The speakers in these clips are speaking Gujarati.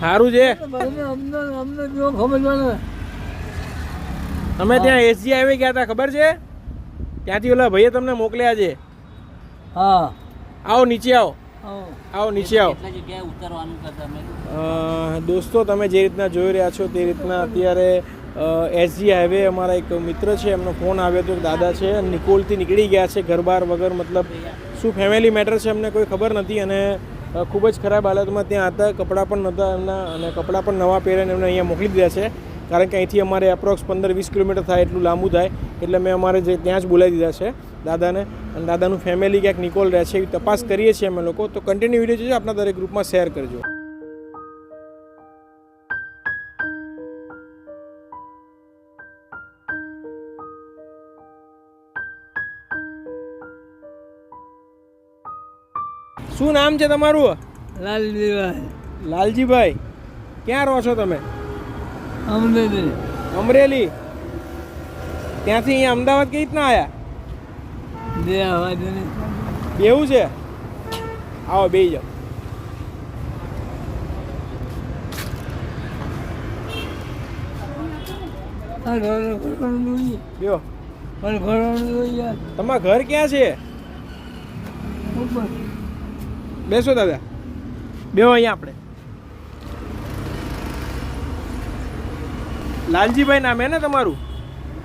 સારું છે. તમે ત્યાં એસજી હાઈવે ગયા હતા ખબર છે? ત્યાંથી ઓલા ભાઈએ તમને મોકલ્યા છે. હા. આવો નીચે આવો. આવો. આવો નીચે આવો. દોસ્તો તમે જે રીતના જોઈ રહ્યા છો તે રીતના અત્યારે એસજી હાઈવે અમારા એક મિત્ર છે એમનો ફોન આવ્યો હતો દાદા છે નિકોલથી નીકળી ગયા છે ઘર બાર વગર મતલબ શું ફેમિલી મેટર છે અમને કોઈ ખબર નથી અને ખૂબ જ ખરાબ હાલતમાં ત્યાં હતા, કપડાં પણ નહોતા એમના અને કપડાં પણ નવા પહેરીને એમને અહીંયા મોકલી દીધા છે. કારણ કે અહીંથી અમારે એપ્રોક્સ પંદર વીસ કિલોમીટર થાય એટલું લાંબુ થાય, એટલે મેં અમારે જે ત્યાં જ બોલાવી દીધા છે દાદાને. અને દાદાનું ફેમિલી ક્યાંક નિકોલ રહે છે એવી તપાસ કરીએ છીએ અમે લોકો. તો કન્ટિન્યુ વીડિયો છે આપણા દરેક ગ્રુપમાં શેર કરજો. શું નામ છે તમારું? લાલજીભાઈ. લાલજીભાઈ ક્યાં રહો છો તમે? અમરેલી. અમરેલી? ત્યાંથી અહીંયા અમદાવાદ કઈ રીતના આવ્યા એવું છે? આવો બે જાઓ. તમારા ઘર ક્યાં છે. બેસો દાદા. બેહો અહીંયા આપણે. લાલજીભાઈ નામ હે ને તમારું?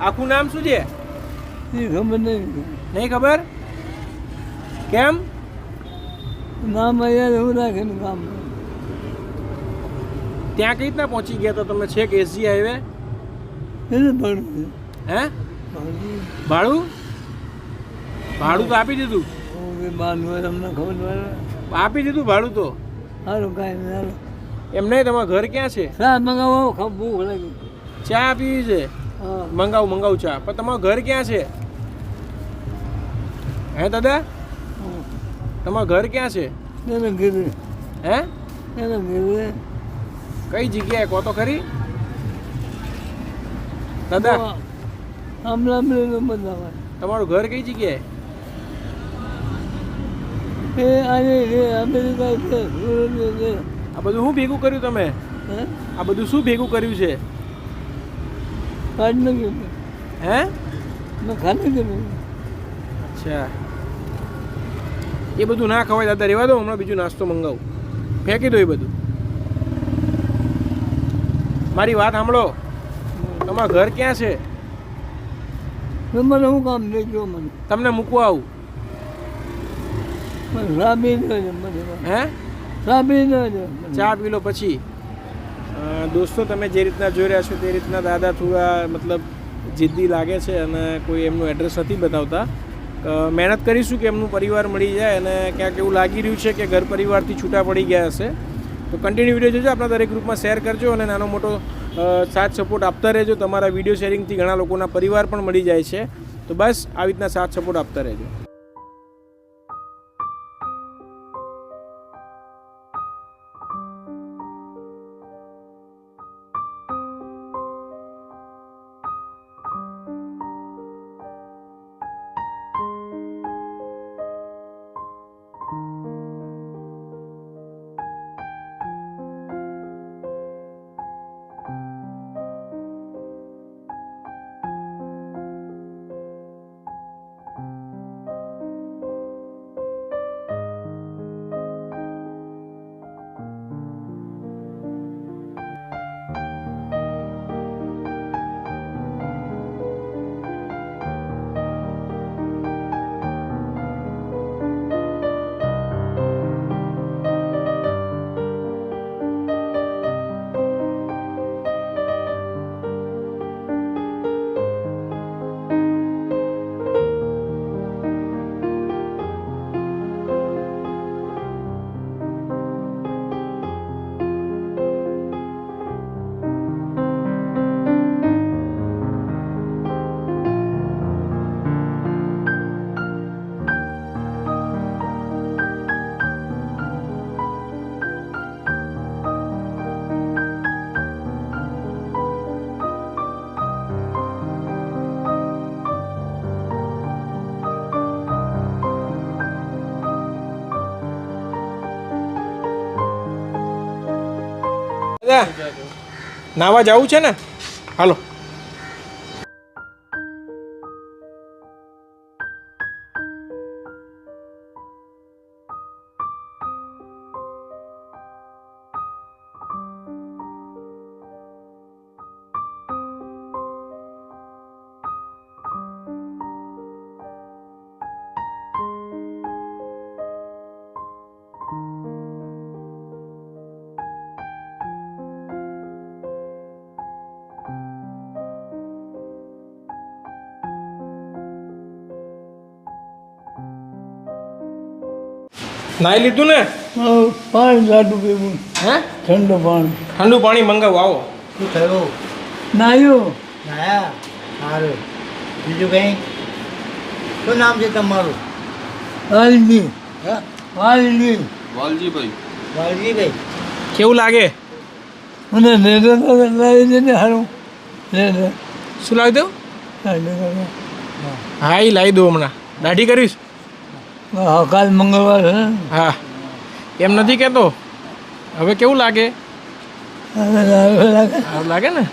આખું નામ શું છે? એ ખબર નહીં. નહીં ખબર? કેમ? નામ અહીંયા એવું રાખે ને કામ ત્યાં કઈ રીતના પહોંચી ગયા તો તમે છેક? SG Highway? ભાડું હે? ભાડું? ભાડું? તો આપી દીધું. હું કે તમને ખબર પડે? આપી દીધું ભાડું તો? સારું કાંઈ હાલો એમ નહીં તમારું ઘર ક્યાં છે? મંગાવો ભૂખ લાગી ચા પીવી છે? મંગાવું મંગાવું ચા. પણ તમારું ઘર ક્યાં છે? હે દાદા? તમારું ઘર ક્યાં છે? હે? કઈ જગ્યાએ? કહો તો ખરી. દાદા. તમારું ઘર કઈ જગ્યાએ? એ છે. આ બધું શું ભેગું કર્યું તમે? હે? આ બધું શું ભેગું કર્યું છે? હે? અચ્છા. એ બધું ના ખવાય દાદા રહેવા દો હમણાં બીજું નાસ્તો મંગાવું. ફેંકી દો એ બધું. મારી વાત સાંભળો. તમારું ઘર ક્યાં છે? મને શું કામ નહીં જો મને. તમને મૂકવા આવું. હે? ચા પી લો પછી? દોસ્તો તમે જે રીતના જોઈ રહ્યા છો તે રીતના દાદા થોડા મતલબ જિદ્દી લાગે છે અને કોઈ એમનું એડ્રેસ નથી બતાવતા. મહેનત કરીશું કે એમનું પરિવાર મળી જાય અને ક્યાંક એવું લાગી રહ્યું છે કે ઘર પરિવારથી છૂટા પડી ગયા હશે. તો કન્ટિન્યુ વીડિયો જોજો આપણા દરેક ગ્રુપમાં શેર કરજો અને નાનો મોટો સાથ સપોર્ટ આપતા રહેજો. તમારા વીડિયો શેરિંગથી ઘણા લોકોના પરિવાર પણ મળી જાય છે. તો બસ આવી રીતના સાથ સપોર્ટ આપતા રહેજો. દાદા નાવા જવું છે ને? નાઈ લીધું ને? હા, પાણી લાડુ પીવું. હે? ઠંડુ પાણી. ઠંડુ પાણી મંગાવું આવો. શું થયું? નાયું. નાયા? સારું બીજું કંઈ? શું નામ છે તમારું? વાલજી. હા? વાલજી. વાલજીભાઈ કેવું લાગે? મને લેટર લાવી દે ને હારું. લેટર શું લાવી દઉં હા એ લાવી દઉં હમણાં. દાઢી કરીશ? કાલ મંગળવાર છે હા. એમ નથી કહેતો? હવે કેવું લાગે? લાગે. ને?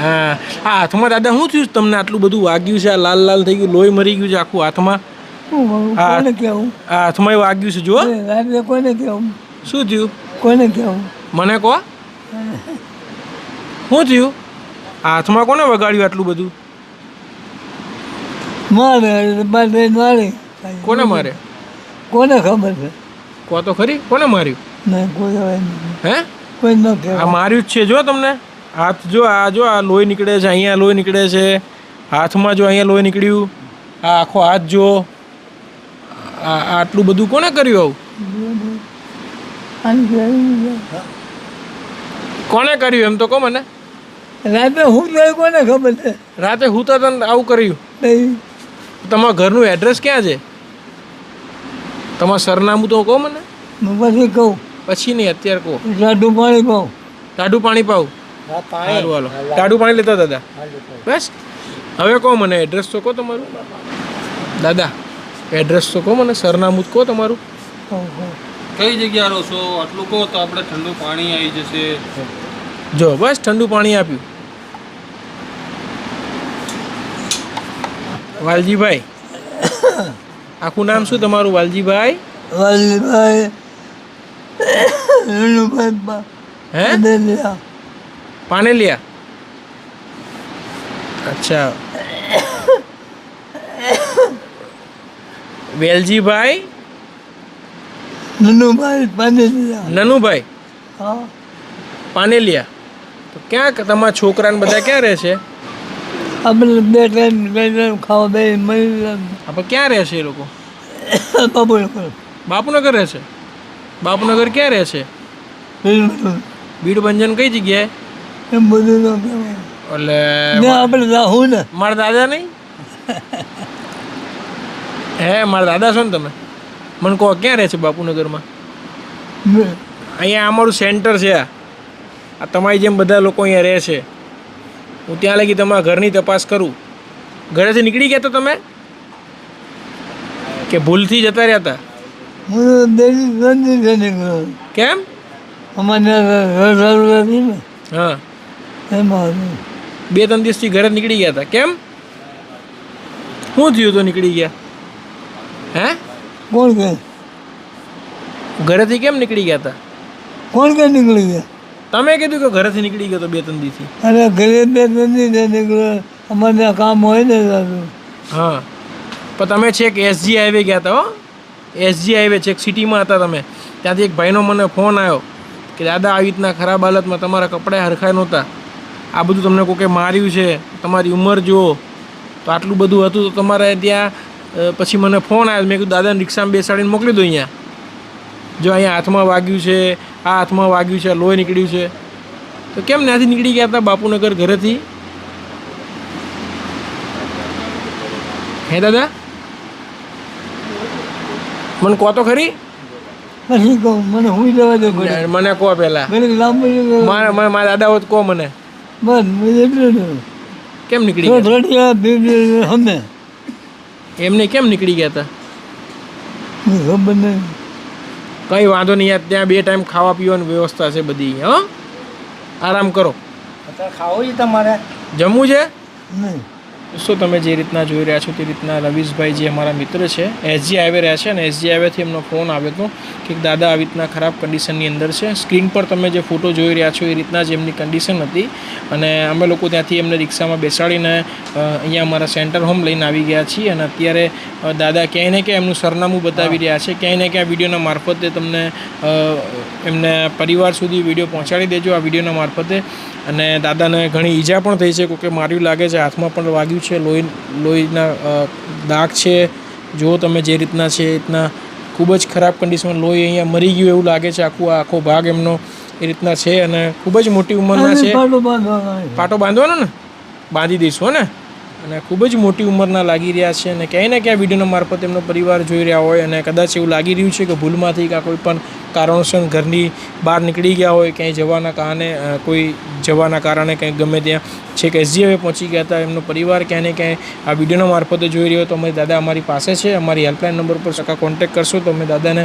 હા. આ હાથમાં દાદા શું થયું તમને આટલું બધું વાગ્યું છે? આ લાલ લાલ થઈ ગયું લોહી મરી ગયું છે આખું હાથમાં? હાથમાં વાગ્યું છે જુઓ. કોને કેવું શું થયું? કોને કેવું મને કહો. શું થયું? હાથમાં કોને વગાડ્યું આટલું બધું? મારે મારે મારે. કોને મારે? કોને ખબર છે? કો તો ખરી? કોને માર્યું? નહીં કોઈ હે? કોઈ ન આ માર્યું જ છે જો તમને. હાથ જો આ જો આ લોહી નીકળે છે અહીંયા લોહી નીકળે છે. હાથમાં જો અહીંયા લોહી નીકળ્યું. આ આખો હાથ જો. આ આટલું બધું કોને કર્યું આવું? કોને કર્યું એમ તો કહો મને? રાતે હું કોને ખબર છે? રાતે હું તો આવું કર્યું. નહીં. તમારા ઘરનું એડ્રેસ ક્યાં છે? તમારું સરનામું તો કહો મને. પછી કહું. પછી નહીં અત્યારે કહો. જાડું પાણી પાઉં ટાઢું પાણી પાઉં હા પાણી. સારું હાલો. ટાઢું પાણી લેતા દાદા. બસ. હવે કહો મને એડ્રેસ તો કહો તમારું. દાદા એડ્રેસ તો કહો મને સરનામું તો કહો તમારું. કઈ જગ્યા રહો છો? આટલું કહો તો આપણે ઠંડુ પાણી આવી જશે. જો બસ ઠંડુ પાણી આપ્યું. વાલજીભાઈ. આખું નામ શું તમારું વાલજીભાઈ? વાલજીભાઈ. હે. પાનેલિયા? અચ્છા. વેલજીભાઈ? નનુભાઈ પાનેલિયા. નનુભાઈ? હા. પાનેલિયા. તો ક્યાં તમારા છોકરાને બધા ક્યાં રહે છે? આપણે બે ટાઈમ બે ટાઈમ ખાવા બે મળી આપણે ક્યાં રહે છે એ લોકો? બાપુનગર. બાપુનગર રહે છે? બાપુનગર ક્યાં રહે છે? બીડ ભંજન કઈ જગ્યાએ? એમ બધું એટલે ને આપણે રાહું ને. મારા દાદા નહીં? હે મારા દાદા છો ને તમે? મને કહો ક્યાં રહે છે બાપુનગરમાં? અહીંયા અમારું સેન્ટર છે આ તમારી જેમ બધા લોકો અહીંયા રહે છે. હું ત્યાં લગી તમારા ઘરની તપાસ કરું. ઘરેથી નીકળી ગયા તો તમે? કે ભૂલથી જતા રહ્યા હતા? કેમ? હા. બે ત્રણ દિવસથી ઘરે નીકળી ગયા હતા. કેમ? શું થયું તો નીકળી ગયા? હે? કોણ કે? ઘરેથી કેમ નીકળી ગયા હતા? કોણ કે નીકળી ગયા? તમે કીધું કે ઘરેથી નીકળી ગયો તો બે ત્રણ દીથી અરે ઘરે બે ત્રણ છે નીકળ્યો અમારે કામ હોય ને દાદુ. હા. પણ તમે છેક એસજી હાઈવે ગયા હતા હો. એસજી હાઈવે છેક સિટીમાં હતા તમે. ત્યાંથી એક ભાઈનો મને ફોન આવ્યો કે દાદા આવી રીતના ખરાબ હાલતમાં તમારા કપડાં હરખાય નહોતા. આ બધું તમને કોકે માર્યું છે? તમારી ઉંમર જુઓ. તો આટલું બધું હતું તો તમારે ત્યાં પછી મને ફોન આવ્યો મેં કીધું દાદાને રિક્ષામાં બેસાડીને મોકલી દો અહીંયા. જો અહીંયા હાથમાં વાગ્યું છે આ હાથમાં વાગ્યું છે લોહી નીકળ્યું છે તો કેમ ત્યાંથી નીકળી ગયા હતા બાપુનગર ઘરેથી? હે દાદા? મને કહો તો ખરી? મને હું જવા દે મને કહો પહેલા. મારા મારા મારા દાદા હોત કહો મને. કેમ નીકળી ગયા? એમને કેમ નીકળી ગયા હતા? ખબર નહીં. કંઈ વાંધો નહીં યાર ત્યાં બે ટાઈમ ખાવા પીવાની વ્યવસ્થા છે બધી હં? આરામ કરો. અત્યારે ખાવું છે તમારે? જમવું છે? નહીં. દોસ્તો તમે જે રીતના જોઈ રહ્યા છો તે રીતના રવીશભાઈ જે અમારા મિત્ર છે એસજી હાઈવે રહ્યા છે અને એસજી હાઈવેથી એમનો ફોન આવ્યો હતો કે દાદા આવી રીતના ખરાબ કન્ડિશનની અંદર છે. સ્ક્રીન પર તમે જે ફોટો જોઈ રહ્યા છો એ રીતના જ એમની કન્ડિશન હતી અને અમે લોકો ત્યાંથી એમને રિક્ષામાં બેસાડીને અહીંયા અમારા સેન્ટર હોમ લઈને આવી ગયા છીએ અને અત્યારે દાદા ક્યાંય ને ક્યાંય એમનું સરનામું બતાવી રહ્યા છે. ક્યાંય ને ક્યાંય વિડીયોના મારફતે તમને એમને પરિવાર સુધી વીડિયો પહોંચાડી દેજો આ વિડીયોના મારફતે. અને દાદાને ઘણી ઈજા પણ થઈ છે કે માર્યું લાગે છે હાથમાં પણ વાગ્યું છે. લોહી લોહીના દાગ છે. જો તમે જે રીતના છે એ રીતના ખૂબ જ ખરાબ કન્ડિશનમાં લોહી અહીંયા મરી ગયું એવું લાગે છે આખું આખો ભાગ એમનો એ રીતના છે અને ખૂબ જ મોટી ઉંમરના છે. પાટો બાંધવાનો પાટો બાંધવાનો ને? બાંધી દઈશું હો ને? અને ખૂબ જ મોટી ઉંમરના લાગી રહ્યા છે અને ક્યાંય ને ક્યાંય વિડીયોના મારફત એમનો પરિવાર જોઈ રહ્યા હોય અને કદાચ એવું લાગી રહ્યું છે કે ભૂલમાંથી કાં કોઈ પણ કારણોસર ઘરની બહાર નીકળી ગયા હોય, ક્યાંય જવાના કારણે કોઈ જવાના કારણે કંઈક ગમે ત્યાં છેક એસજીએવે પહોંચી ગયા હતા, એમનો પરિવાર ક્યાંય ને ક્યાંય આ વિડીયોના મારફતે જોઈ રહ્યો તો અમારી દાદા અમારી પાસે છે, અમારી હેલ્પલાઇન નંબર પર સકા કોન્ટેક્ટ કરશો તો અમે દાદાને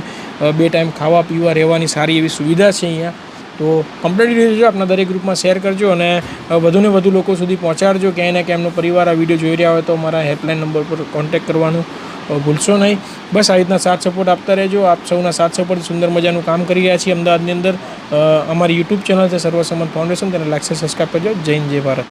બે ટાઈમ ખાવા પીવા રહેવાની સારી એવી સુવિધા છે અહીંયા. તો કમ્પ્લીટ જોજો આપણા દરેક ગ્રુપમાં શેર કરજો અને વધુને વધુ લોકો સુધી પહોંચાડજો. ક્યાંય ને ક્યાંય એમનો પરિવાર આ વીડિયો જોઈ રહ્યા હોય તો અમારા હેલ્પલાઇન નંબર પર કોન્ટેક્ટ કરવાનું ભૂલશો નહીં. બસ આ રીતના સાથ સપોર્ટ આપતા રહેજો. આપ સૌના સાથ સપોર્ટ સુંદર મજાનું કામ કરી રહ્યા છીએ અમદાવાદની અંદર. અમારી યુટ્યુબ ચેનલ છે, સર્વસંમત ફાઉન્ડેશન તેને લાગશે સબસ્ક્રાઈબ કરજો. હિન્દ, જય ભારત.